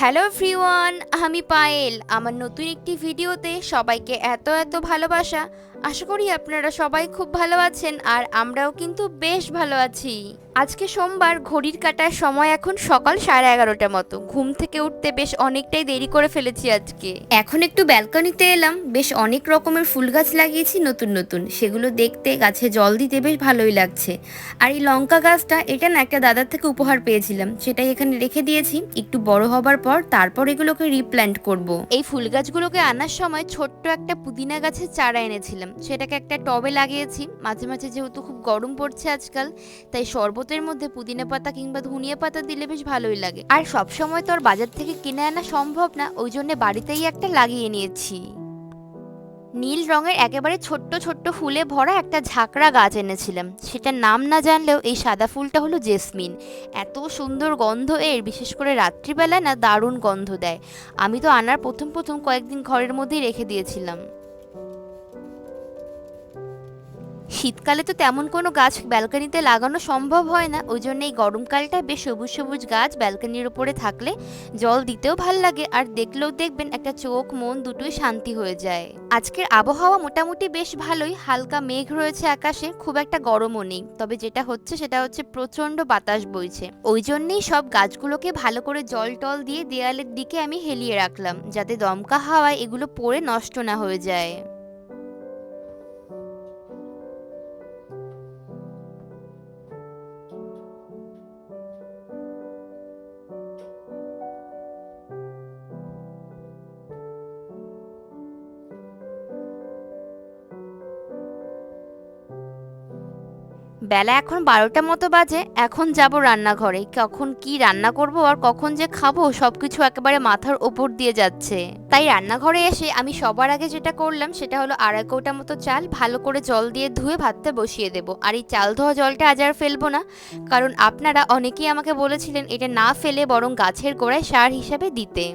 Hello ফ্রিওয়ান আমি পায়েল। আমার নতুন একটি ভিডিওতে সবাইকে এত এত ভালোবাসা। আশা করি আপনারা সবাই খুব ভালো আছেন আর আমরাও কিন্তু বেশ ভালো আছি। আজকে সোমবার ঘড়ির কাটার সময় এখন সকাল সাড়ে এগারোটা মতো। ঘুম থেকে উঠতে বেশ অনেকটাই দেরি করে ফেলেছি আজকে। এখন একটু ব্যালকনিতে এলাম বেশ অনেক রকমের ফুল গাছ লাগিয়েছি নতুন নতুন। সেগুলো দেখতে গাছে জল দিতে বেশ ভালোই লাগছে। আর এই লঙ্কা গাছটা এটা না একটা দাদার থেকে উপহার পেয়েছিলাম। সেটাই এখানে রেখে দিয়েছি। একটু বড় হবার পর তারপর এগুলোকে রিপ্ল্যান্ট করব। এই ফুল গাছগুলোকে আনার সময় ছোট্ট একটা পুদিনা গাছের চারা এনেছিলাম। সেটাকে একটা টবে লাগিয়েছি। মাঝে মাঝে যেহেতু খুব গরম পড়ছে আজকাল তাই শরবতের মধ্যে পুদিনা পাতা কিংবা ধনিয়া পাতা দিলে বেশ ভালোই লাগে। আর সব সময় তো আর বাজার থেকে কিনে আনা সম্ভব না, ওই জন্য বাড়িতেই একটা লাগিয়ে নিয়েছি। নীল রঙের একেবারে ছোট্ট ছোট্ট ফুলে ভরা একটা ঝাঁকড়া গাছ এনেছিলাম। সেটার নাম না জানলেও এই সাদা ফুলটা হলো জেসমিন। এত সুন্দর গন্ধ এর, বিশেষ করে রাত্রিবেলা না দারুণ গন্ধ দেয়। আমি তো আনার প্রথম প্রথম কয়েকদিন ঘরের মধ্যেই রেখে দিয়েছিলাম। শীতকালে তো তেমন কোনো গাছ ব্যালকনিতে লাগানো সম্ভব হয় না। ওই জন্য এই গরমকালটা বেশ সবুজ সবুজ গাছ ব্যালকনির উপরে থাকলে জল দিতেও ভালো লাগে আর দেখলেও দেখবেন একটা চোখ, মন দুটোই শান্তি হয়ে যায়। আজকের আবহাওয়া মোটামুটি বেশ ভালোই। হালকা মেঘ রয়েছে আকাশে, খুব একটা গরমও নেই। তবে যেটা হচ্ছে সেটা হচ্ছে প্রচণ্ড বাতাস বইছে। ওই জন্যেই সব গাছগুলোকে ভালো করে জল টল দিয়ে দেয়ালের দিকে আমি হেলিয়ে রাখলাম, যাতে দমকা হাওয়ায় এগুলো পড়ে নষ্ট না হয়ে যায়। বেলা এখন বারোটা মতো বাজে, এখন যাব রান্নাঘরে। কখন কি রান্না করব আর কখন যে খাব, সবকিছু একেবারে মাথার ওপর দিয়ে যাচ্ছে। তাই রান্নাঘরে এসে আমি সবার আগে যেটা করলাম, সেটা হলো আড়াই কৌটা মতো চাল ভালো করে জল দিয়ে ধুয়ে ভাতটা বসিয়ে দেবো। আর এই চাল ধোয়া জলটা আজ আর ফেলব না, কারণ আপনারা অনেকেই আমাকে বলেছিলেন এটা না ফেলে বরং গাছের গোড়ায় সার হিসাবে দিতে।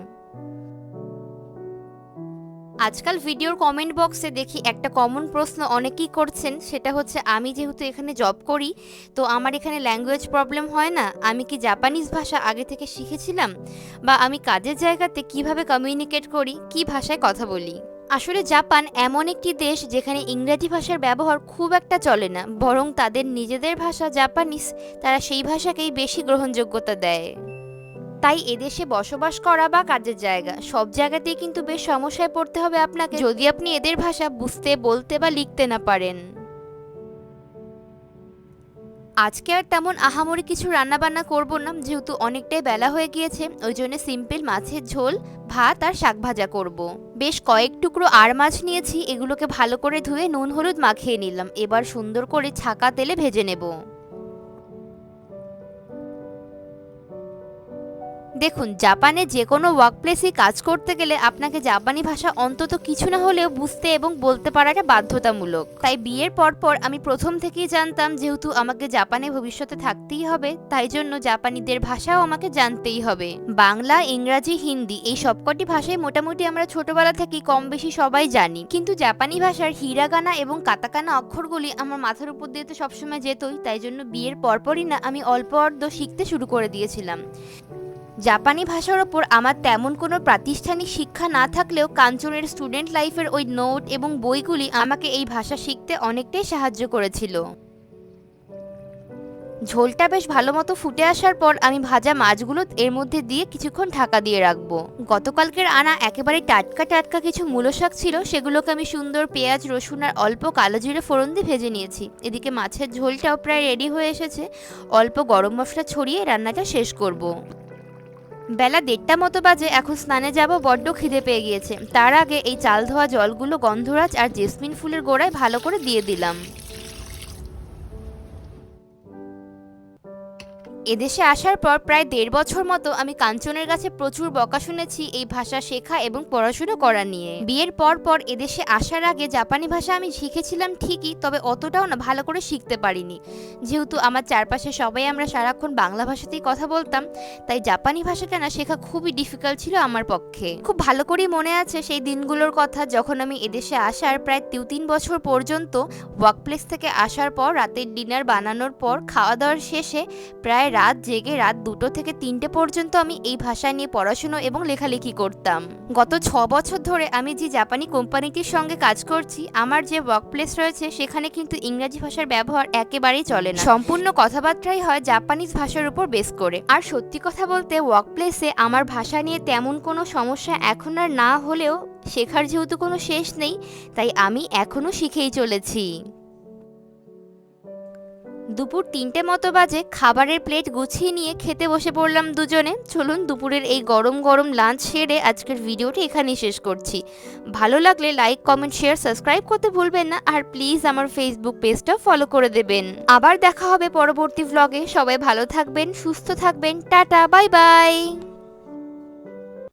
আজকাল ভিডিওর কমেন্ট বক্সে দেখি একটা কমন প্রশ্ন অনেকেই করছেন, সেটা হচ্ছে, আমি যেহেতু এখানে জব করি, তো আমার এখানে ল্যাঙ্গুয়েজ প্রবলেম হয় না? আমি কি জাপানিজ ভাষা আগে থেকে শিখেছিলাম? বা আমি কাজের জায়গাতে কীভাবে কমিউনিকেট করি? কি ভাষায় কথা বলি? আসলে জাপান এমন একটি দেশ যেখানে ইংরেজি ভাষার ব্যবহার খুব একটা চলে না, বরং তাদের নিজেদের ভাষা জাপানিজ তারা সেই ভাষাকেই বেশি গ্রহণযোগ্যতা দেয়। তাই এদেশে বসবাস করা বা কাজের জায়গা, সব জায়গাতেই কিন্তু বেশ সমস্যায় পড়তে হবে আপনাকে যদি আপনি এদের ভাষা বুঝতে, বলতে বা লিখতে না পারেন। আজকে আর তেমন আহামরি কিছু রান্না বান্না করব না, যেহেতু অনেকটাই বেলা হয়ে গিয়েছে, ওই জন্য সিম্পল মাছের ঝোল, ভাত আর শাক ভাজা করব। বেশ কয়েক টুকরো আর মাছ নিয়েছি, এগুলোকে ভালো করে ধুয়ে নুন, হলুদ মাখিয়ে নিলাম। এবার সুন্দর করে ছাকা তেলে ভেজে নেব। দেখুন, জাপানে যে কোনো ওয়ার্কপ্লেসে কাজ করতে গেলে আপনাকে জাপানি ভাষা অন্তত কিছু না হলেও বুঝতে এবং বলতে পারাটা বাধ্যতামূলক। তাই বিয়ের পর পর আমি প্রথম থেকেই জানতাম যেহেতু আমাকে জাপানে ভবিষ্যতে থাকতেই হবে, তাই জন্য জাপানিদের ভাষাও আমাকে জানতেই হবে। বাংলা, ইংরাজি, হিন্দি এই সবকটি ভাষায় মোটামুটি আমরা ছোটবেলা থেকেই কম বেশি সবাই জানি। কিন্তু জাপানি ভাষার হিরাগানা এবং কাতাকানা অক্ষরগুলি আমার মাথার উপর দিয়ে তো সবসময় যেতই, তাই জন্য বিয়ের পরপরই না আমি অল্প অর্ধ শিখতে শুরু করে দিয়েছিলাম। জাপানি ভাষার ওপর আমার তেমন কোনো প্রাতিষ্ঠানিক শিক্ষা না থাকলেও কাঞ্চনের স্টুডেন্ট লাইফের ওই নোট এবং বইগুলি আমাকে এই ভাষা শিখতে অনেকটাই সাহায্য করেছিল। ঝোলটা বেশ ভালো মতো ফুটে আসার পর আমি ভাজা মাছগুলো এর মধ্যে দিয়ে কিছুক্ষণ ঢাকা দিয়ে রাখব। গতকালকের আনা একেবারে টাটকা টাটকা কিছু মূলো শাক ছিল, সেগুলোকে আমি সুন্দর পেঁয়াজ, রসুন আর অল্প কালো জিরে ফোড়ন দিয়ে ভেজে নিয়েছি। এদিকে মাছের ঝোলটাও প্রায় রেডি হয়ে এসেছে। অল্প গরম মশলা ছড়িয়ে রান্নাটা শেষ করব। বেলা দেড়টা মতো বাজে এখন স্নানে যাব, বড্ড খিদে পেয়ে গিয়েছে। তার আগে এই চাল ধোয়া জলগুলো গন্ধরাজ আর জেসমিন ফুলের গোড়ায় ভালো করে দিয়ে দিলাম। এদেশে আসার পর প্রায় দেড় বছর মতো আমি কাঞ্চনের কাছে প্রচুর বকা শুনেছি এই ভাষা শেখা এবং পড়াশুনো করা নিয়ে। বিয়ের পর পর এদেশে আসার আগে জাপানি ভাষা আমি শিখেছিলাম ঠিকই, তবে অতটাও না, ভালো করে শিখতে পারিনি। যেহেতু আমার চারপাশে সবাই আমরা সারাক্ষণ বাংলা ভাষাতেই কথা বলতাম, তাই জাপানি ভাষাটা না শেখা খুবই ডিফিকাল্ট ছিল আমার পক্ষে। খুব ভালো করেই মনে আছে সেই দিনগুলোর কথা যখন আমি এদেশে আসার প্রায় দু তিন বছর পর্যন্ত ওয়ার্কপ্লেস থেকে আসার পর, রাতের ডিনার বানানোর পর খাওয়া দাওয়ার শেষে প্রায় রাত জেগে রাত দুটো থেকে তিনটে পর্যন্ত আমি এই ভাষা নিয়ে পড়াশুনো এবং লেখালেখি করতাম। গত ছ বছর ধরে আমি যে জাপানি কোম্পানিটির সঙ্গে কাজ করছি, আমার যে ওয়ার্ক প্লেস রয়েছে, সেখানে কিন্তু ইংরাজি ভাষার ব্যবহার একেবারেই চলে না। সম্পূর্ণ কথাবার্তাই হয় জাপানিজ ভাষার উপর বেস করে। আর সত্যি কথা বলতে ওয়ার্ক প্লেসে আমার ভাষা নিয়ে তেমন কোনো সমস্যা এখন আর না হলেও শেখার যেহেতু কোনো শেষ নেই, তাই আমি এখনও শিখেই চলেছি। দুপুর তিনটে মতো বাজে খাবারের প্লেট গুছিয়ে নিয়ে খেতে বসে পড়লাম দুজনে। চলুন দুপুরের এই গরম গরম লাঞ্চ সেরে আজকের ভিডিওটি এখানেই শেষ করছি। ভালো লাগলে লাইক কমেন্ট শেয়ার সাবস্ক্রাইব করতে ভুলবেন না আর প্লিজ আমার ফেসবুক পেজটা ফলো করে দেবেন। আবার দেখা হবে পরবর্তী ব্লগে সবাই ভালো থাকবেন, সুস্থ থাকবেন। Tata bye bye